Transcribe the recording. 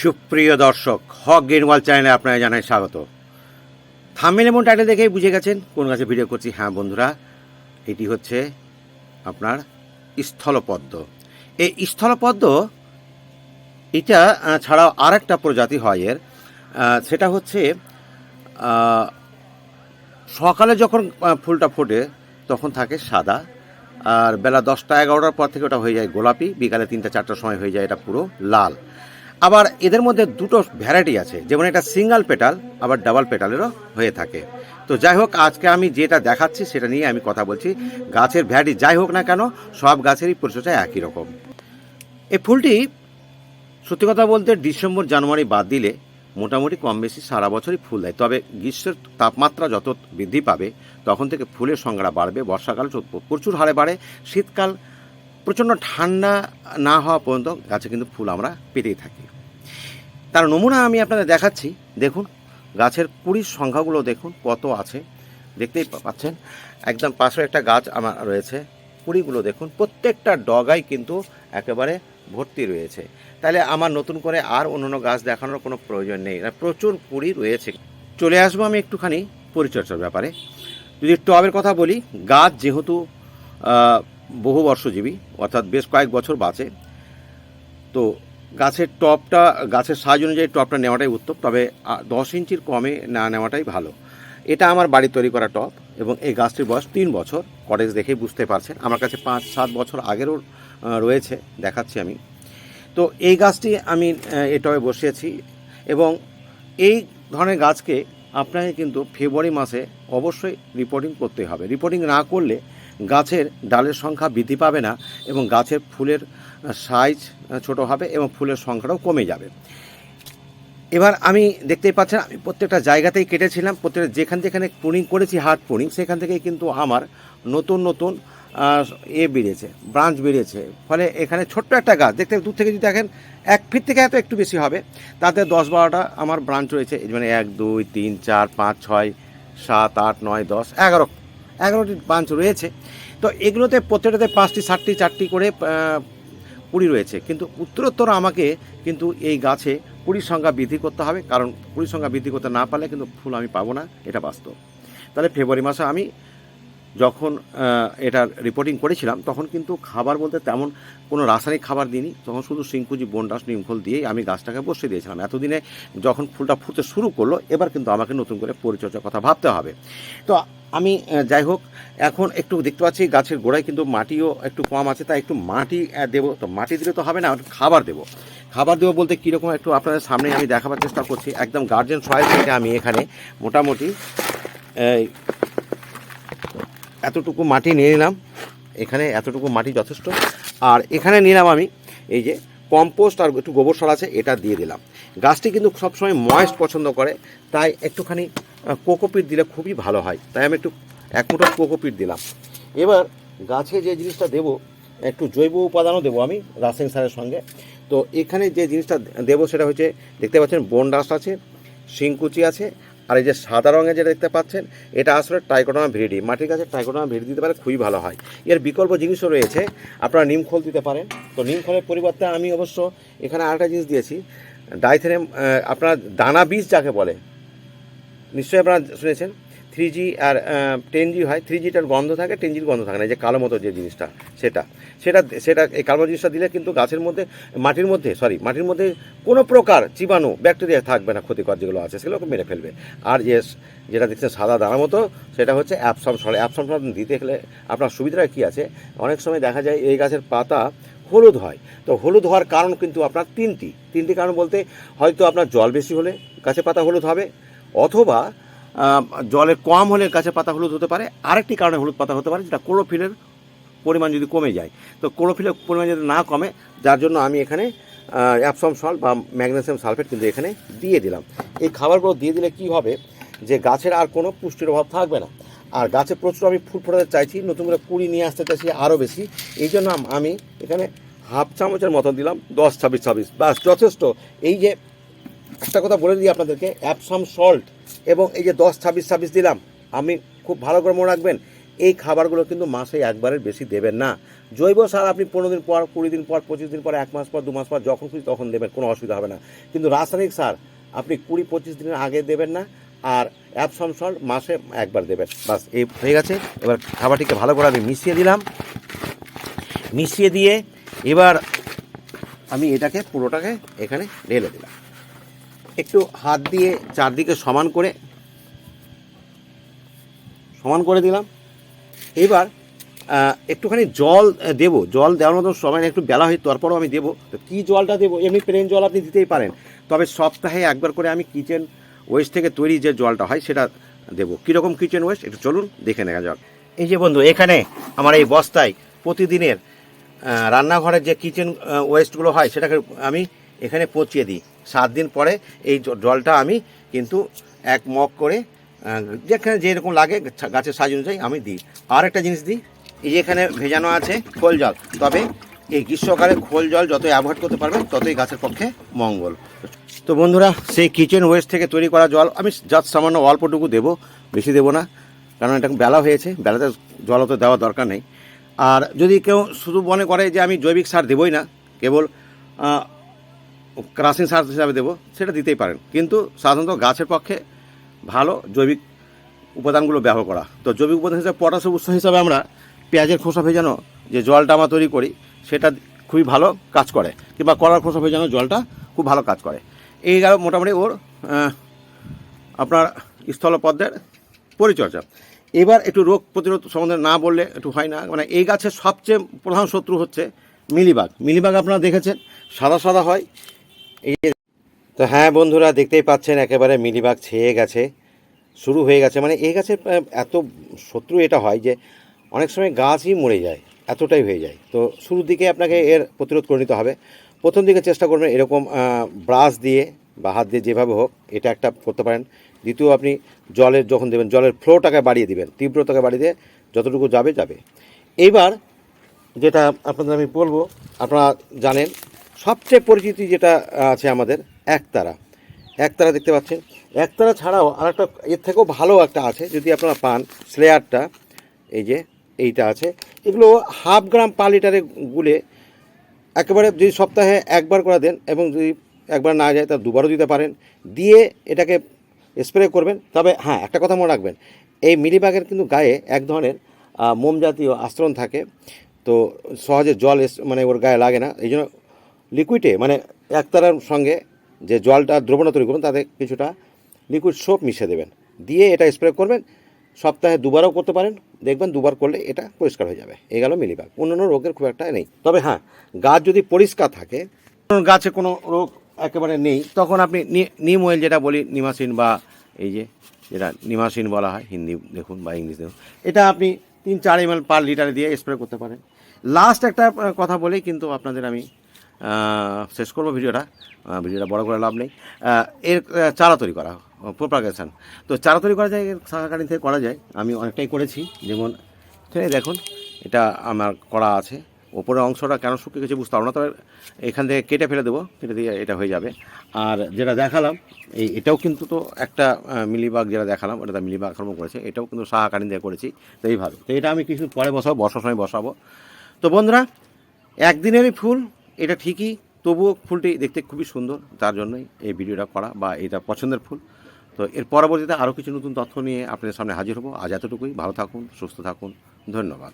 সুপ্রিয় দর্শক, হক গেনওয়াল চ্যানেলে আপনারা জানাই স্বাগত। থামেল এমন টাইটেল দেখেই বুঝে গেছেন কোন গাছে ভিডিও করছি। হ্যাঁ বন্ধুরা, এটি হচ্ছে আপনার স্থলপদ্ম। এই স্থলপদ্ম, এটা ছাড়াও আর একটা প্রজাতি হয় এর সেটা হচ্ছে সকালে যখন ফুলটা ফোটে তখন থাকে সাদা, আর বেলা দশটা এগারোটার পর থেকে ওটা হয়ে যায় গোলাপি, বিকালে তিনটা চারটার সময় হয়ে যায় এটা পুরো লাল। আবার এদের মধ্যে দুটো ভ্যারাইটি আছে। যেমন এটা সিঙ্গেল পেটাল আবার ডাবল পেটালেরও হয়ে থাকে। তো যাই হোক, আজকে আমি যেটা দেখাচ্ছি সেটা নিয়ে আমি কথা বলছি। গাছের ভ্যারাইটি যাই হোক না কেন, সব গাছেরই পরিচর্যা একই রকম। এই ফুলটি সত্যি কথা বলতে ডিসেম্বর, জানুয়ারি বাদ দিলে মোটামুটি কম বেশি সারা বছরই ফুল দেয়। তবে গ্রীষ্মের তাপমাত্রা যত বৃদ্ধি পাবে, তখন থেকে ফুলের সংখ্যাটা বাড়বে। বর্ষাকাল প্রচুর হারে বাড়ে। শীতকাল প্রচণ্ড ঠান্ডা না হওয়া পর্যন্ত গাছে কিন্তু ফুল আমরা পেতেই থাকি। তার নমুনা আমি আপনাদের দেখাচ্ছি। দেখুন, গাছের কুড়ির সংখ্যাগুলো দেখুন, কত আছে। দেখতেই পাচ্ছেন, একদম পাশে একটা গাছ আমার রয়েছে। কুড়িগুলো দেখুন, প্রত্যেকটা ডগাই কিন্তু একেবারে ভর্তি রয়েছে। তাহলে আমার নতুন করে আর অন্য অন্য গাছ দেখানোর কোনো প্রয়োজন নেই। প্রচুর কুড়ি রয়েছে। চলে আসব আমি একটুখানি পরিচর্যার ব্যাপারে। যদি টবের কথা বলি, গাছ যেহেতু বহু বর্ষজীবী, অর্থাৎ বেশ কয়েক বছর বাঁচে। তো গাছের টপটা, গাছের সাইজ অনুযায়ী টপটা নেওয়াটাই উত্তম, তবে দশ ইঞ্চির কমে না নেওয়াটাই ভালো। এটা আমার বাড়ি তৈরি করা টপ এবং এই গাছটির বয়স তিন বছর। কটেজ দেখেই বুঝতে পারছেন। আমার কাছে পাঁচ, সাত বছর আগেরও রয়েছে, দেখাচ্ছি আমি। তো এই গাছটি আমি এই টবে বসিয়েছি এবং এই ধরনের গাছকে আপনাকে কিন্তু ফেব্রুয়ারি মাসে অবশ্যই রিপোর্টিং করতে হবে। রিপোর্টিং না করলে গাছের ডালের সংখ্যা বৃদ্ধি পাবে না এবং গাছের ফুলের সাইজ ছোট হবে এবং ফুলের সংখ্যাটাও কমে যাবে। এবার আমি দেখতেই পাচ্ছেন, আমি প্রত্যেকটা জায়গাতেই কেটেছিলাম, প্রত্যেকটা যেখান যেখানে পুনিং করেছি হার্ড পুনিং সেখান থেকেই কিন্তু আমার নতুন নতুন এ বেরিয়েছে ব্রাঞ্চ বেরিয়েছে ফলে এখানে ছোট্ট একটা গাছ, দেখতে দূর থেকে যদি দেখেন, এক ফিট থেকে এত একটু বেশি হবে। তাতে দশ বারোটা আমার ব্রাঞ্চ রয়েছে মানে এক, দুই, তিন, চার, পাঁচ, ছয়, সাত, আট, নয়, দশ, এগারো এগারোটি ব্রাঞ্চ রয়েছে। তো এগুলোতে প্রত্যেকটাতে পাঁচটি, সাতটি, চারটি করে কুড়ি রয়েছে। কিন্তু উত্তরোত্তর আমাকে কিন্তু এই গাছে কুড়ির সংখ্যা বৃদ্ধি করতে হবে। কারণ কুড়ির সংখ্যা বৃদ্ধি করতে না পারলে কিন্তু ফুল আমি পাবো না। এটা বাস্তব। তাহলে ফেব্রুয়ারি মাসে আমি যখন এটার রিপোর্টিং করেছিলাম, তখন কিন্তু খাবার বলতে তেমন কোনো রাসায়নিক খাবার দিইনি, তখন শুধু সিংকুজি বনডাস নিমখোল দিয়েই আমি গাছটাকে বসিয়ে দিয়েছিলাম। এতদিনে যখন ফুলটা ফুটতে শুরু করল, এবার কিন্তু আমাকে নতুন করে পরিচর্যার কথা ভাবতে হবে। তো আমি যাই হোক, এখন একটু দেখতে পাচ্ছি গাছের গোড়ায় কিন্তু মাটিও একটু কম আছে, তাই একটু মাটি দেবো। তো মাটি দিলে তো হবে না খাবার দেবো। খাবার দেবো বলতে কীরকম একটু আপনাদের সামনে আমি দেখাবার চেষ্টা করছি। একদম গার্জেন সহায় থেকে আমি এখানে মোটামুটি এতটুকু মাটি নিয়ে নিলাম। এখানে এতটুকু মাটি যথেষ্ট। আর এখানে নিলাম আমি এই যে কম্পোস্ট আর একটু গোবর সার আছে, এটা দিয়ে দিলাম। গাছটি কিন্তু সবসময় ময়েস্ট পছন্দ করে, তাই একটুখানি কোকোপিট দিলে খুবই ভালো হয়। তাই আমি একটু এক মুঠো কোকোপিট দিলাম। এবার গাছে যে জিনিসটা দেবো, একটু জৈব উপাদানও দেবো আমি রাসায়নিক সারের সঙ্গে। তো এখানে যে জিনিসটা দেবো সেটা হচ্ছে, দেখতে পাচ্ছেন বন ডাস্ট আছে, শিংকুচি আছে আর এই যে সাদা রঙের যেটা দেখতে পাচ্ছেন, এটা আসলে টাইকোডামা ভিডি মাটির কাছে টাইকোডামা ভিড়ি দিতে পারে, খুবই ভালো হয়। এর বিকল্প জিনিসও রয়েছে, আপনারা নিমখোল দিতে পারেন। তো নিমখোলের পরিবর্তে আমি অবশ্য এখানে আরেকটা জিনিস দিয়েছি ডাইথেনেম আপনার দানা বীজ যাকে বলে, নিশ্চয়ই আপনারা শুনেছেন? থ্রি জি আর টেন জি হয় থ্রি জিটার গন্ধ থাকে টেন জির গন্ধ থাকে না যে কালো মতো যে জিনিসটা, সেটা। সেটা সেটা এই কালো জিনিসটা দিলে কিন্তু গাছের মধ্যে, মাটির মধ্যে সরি মাটির মধ্যে কোনো প্রকার জীবাণু, ব্যাকটেরিয়া থাকবে না, ক্ষতিকর যেগুলো আছে, সেগুলোকে মেরে ফেলবে। আর যে, যেটা দেখছেন সাদা দানা মতো, সেটা হচ্ছে অ্যাপসম সল অ্যাপসম দিতে গেলে আপনার সুবিধাটা কী আছে? অনেক সময় দেখা যায় এই গাছের পাতা হলুদ হয়। তো হলুদ হওয়ার কারণ কিন্তু আপনার তিনটি। তিনটি কারণ বলতে হয়তো আপনার জল বেশি হলে গাছের পাতা হলুদ হবে, অথবা জলের কম হলে গাছের পাতা হলুদ হতে পারে। আরেকটি কারণে হলুদ পাতা হতে পারে, যেটা ক্লোরোফিলের পরিমাণ যদি কমে যায়। তো ক্লোরোফিলের পরিমাণ যদি না কমে, যার জন্য আমি এখানে অ্যাপসম সল্ট বা ম্যাগনেসিয়াম সালফেট কিন্তু এখানে দিয়ে দিলাম। এই খাবারগুলো দিয়ে দিলে কি হবে? যে গাছের আর কোনো পুষ্টির অভাব থাকবে না। আর গাছে প্রচুর আমি ফুল ফোটাতে চাইছি, নতুন করে কুড়ি নিয়ে আসতে চাইছি আরও বেশি। এই জন্য আমি এখানে হাফ চামচের মতন দিলাম, দশ, ছাব্বিশ ছাব্বিশ। বাস যথেষ্ট। এই যে একটা কথা বলে দিই আপনাদেরকে অ্যাপসাম সল্ট এবং এই যে দশ, ছাব্বিশ ছাব্বিশ দিলাম আমি খুব ভালো করে মনে রাখবেন, এই খাবারগুলো কিন্তু মাসে একবারের বেশি দেবেন না। জৈব সার আপনি পনেরো দিন পর, কুড়ি দিন পর, পঁচিশ দিন পর, এক মাস পর, দু মাস পর, যখন খুশি তখন দেবেন, কোনো অসুবিধা হবে না। কিন্তু রাসায়নিক সার আপনি কুড়ি, পঁচিশ দিনের আগে দেবেন না, আর অ্যাপসম সল্ট মাসে একবার দেবেন। বাস, এই হয়ে গেছে। এবার খাবারটিকে ভালো করে আমি মিশিয়ে দিলাম। মিশিয়ে দিয়ে এবার আমি এটাকে, পুরোটাকে এখানে ঢেলে দিলাম। একটু হাত দিয়ে চারদিকে সমান করে সমান করে দিলাম। এবার একটুখানি জল দেবো। জল দেওয়ার মতো সময় একটু বেলা হয়, তারপরেও আমি দেবো। তো কী জলটা দেবো? এমনি প্লেন জল আপনি দিতেই পারেন। তবে সপ্তাহে একবার করে আমি কিচেন ওয়েস্ট থেকে তৈরি যে জলটা হয়, সেটা দেবো। কীরকম কিচেন ওয়েস্ট একটু চলুন, দেখে নেওয়া যাক। এই যে বন্ধু, এখানে আমার এই বস্তায় প্রতিদিনের রান্নাঘরের যে কিচেন ওয়েস্টগুলো হয়, সেটাকে আমি এখানে পচিয়ে দিই। সাত দিন পরে এই জলটা আমি কিন্তু এক মগ করে যেখানে যেরকম লাগে গাছের সাইজ অনুযায়ী আমি দিই। আর একটা জিনিস দিই, এই যে এখানে ভেজানো আছে খোল জল। তবে এই গ্রীষ্মকালে খোল জল যত অ্যাভয়েড করতে পারবেন ততই গাছের পক্ষে মঙ্গল। তো বন্ধুরা, সেই কিচেন ওয়েস্ট থেকে তৈরি করা জল আমি জাস্ট সামান্য অল্পটুকু দেবো, বেশি দেবো না, কারণ এটা বেলা হয়েছে, বেলাতে জল অত দেওয়া দরকার নেই। আর যদি কেউ শুধু মনে করে যে আমি জৈবিক সার দেবই না, কেবল রাসায়নিক সার হিসাবে দেবো, সেটা দিতেই পারেন। কিন্তু সাধারণত গাছের পক্ষে ভালো জৈবিক উপাদানগুলো ব্যবহার করা। তো জৈবিক উপাদান হিসাবে পটাশ উৎস হিসাবে আমরা পেঁয়াজের খোসা ভেজানো যে জলটা আমরা তৈরি করি, সেটা খুবই ভালো কাজ করে, কিংবা কলার খোসা ভেজানো জলটা খুব ভালো কাজ করে। এই গেল মোটামুটি ওর আপনার স্থলপদ্মের পরিচর্যা। এবার একটু রোগ প্রতিরোধ সম্বন্ধে না বললে একটু হয় না। মানে এই গাছের সবচেয়ে প্রধান শত্রু হচ্ছে মিলিবাগ। মিলিবাগ আপনারা দেখেছেন, সাদা সাদা হয় এই তো হ্যাঁ বন্ধুরা, দেখতেই পাচ্ছেন, একেবারে মিলিবাগ ছেয়ে গেছে, শুরু হয়ে গেছে। মানে এই গাছের এত শত্রু এটা হয় যে অনেক সময় গাছই মরে যায়, এতটাই হয়ে যায়। তো শুরুর দিকে আপনাকে এর প্রতিরোধ করে নিতে হবে। প্রথম দিকে চেষ্টা করবেন এরকম ব্রাশ দিয়ে বা হাত দিয়ে যেভাবে হোক এটা একটা করতে পারেন। দ্বিতীয়, আপনি জলের যখন দেবেন, জলের ফ্লোটাকে বাড়িয়ে দিবেন, তীব্রতাকে বাড়িয়ে দিয়ে যতটুকু যাবে যাবে। এইবার যেটা আপনাদের আমি বলব, আপনারা জানেন সবচেয়ে পরিচিতি যেটা আছে আমাদের, একতারা। একতারা দেখতে পাচ্ছেন। একতারা ছাড়াও আরেকটা, এর থেকেও ভালো একটা আছে, যদি আপনারা পান স্লেয়ারটা, এই যে এইটা আছে, এগুলো হাফ গ্রাম পার লিটারে গুলে একেবারে যদি সপ্তাহে একবার করে দেন এবং যদি একবার না যায়, তা দুবারও দিতে পারেন। দিয়ে এটাকে স্প্রে করবেন। তবে হ্যাঁ একটা কথা মনে রাখবেন, এই মিলিবাগের কিন্তু গায়ে এক ধরনের মোম জাতীয় আস্তরণ থাকে। তো সহজে জল মানে ওর গায়ে লাগে না। এই জন্য লিকুইডে মানে একতারার সঙ্গে যে জলটা দ্রবণা তৈরি করবেন, তাতে কিছুটা লিকুইড সোপ মিশিয়ে দেবেন। দিয়ে এটা স্প্রে করবেন, সপ্তাহে দুবারও করতে পারেন, দেখবেন দুবার করলে এটা পরিষ্কার হয়ে যাবে। এই গেল মিলিবাগ অন্যান্য রোগের খুব একটা নেই। তবে হ্যাঁ গাছ যদি পরিষ্কার থাকে গাছে কোনো রোগ একেবারে নেই, তখন আপনি নিম অয়েল যেটা বলি, নিমাসিন বা এই যে, যেটা নিমাসিন বলা হয়, হিন্দি দেখুন বা ইংলিশ দেখুন, এটা আপনি তিন চার এম পার লিটারে দিয়ে স্প্রে করতে পারেন। লাস্ট একটা কথা বলি, কিন্তু আপনাদের আমি শেষ করব ভিডিওটা। ভিডিওটা বড় করে লাভ নেই। এর চারা তৈরি করা, প্রোপাগেশন। তো চারা তৈরি করা যায় শাখা কাটিং থেকে করা যায়। আমি অনেকটাই করেছি। যেমন দেখুন, এটা আমার করা আছে। ওপরের অংশটা কেন শুকিয়ে গেছে বুঝতে পারব না, তবে এখান থেকে কেটে ফেলে দেবো। কেটে দিয়ে এটা হয়ে যাবে। আর যেটা দেখালাম, এই, এটাও কিন্তু তো একটা মিলিবাগ যেটা দেখালাম, ওটা মিলিবাগ আক্রমণ করেছে। এটাও কিন্তু সাহা কাটিং দিয়ে করেছি। তো এইভাবে। তো এটা আমি কিছু পরে বসাবো, বর্ষার সময় বসাবো। তো বন্ধুরা, একদিনেরই ফুল এটা ঠিকই, তবুও ফুলটি দেখতে খুবই সুন্দর, তার জন্যই এই ভিডিওটা করা বা এটা পছন্দের ফুল। তো এর পরবর্তীতে আরও কিছু নতুন তথ্য নিয়ে আপনাদের সামনে হাজির হব। আজ এতটুকুই, ভালো থাকুন, সুস্থ থাকুন, ধন্যবাদ।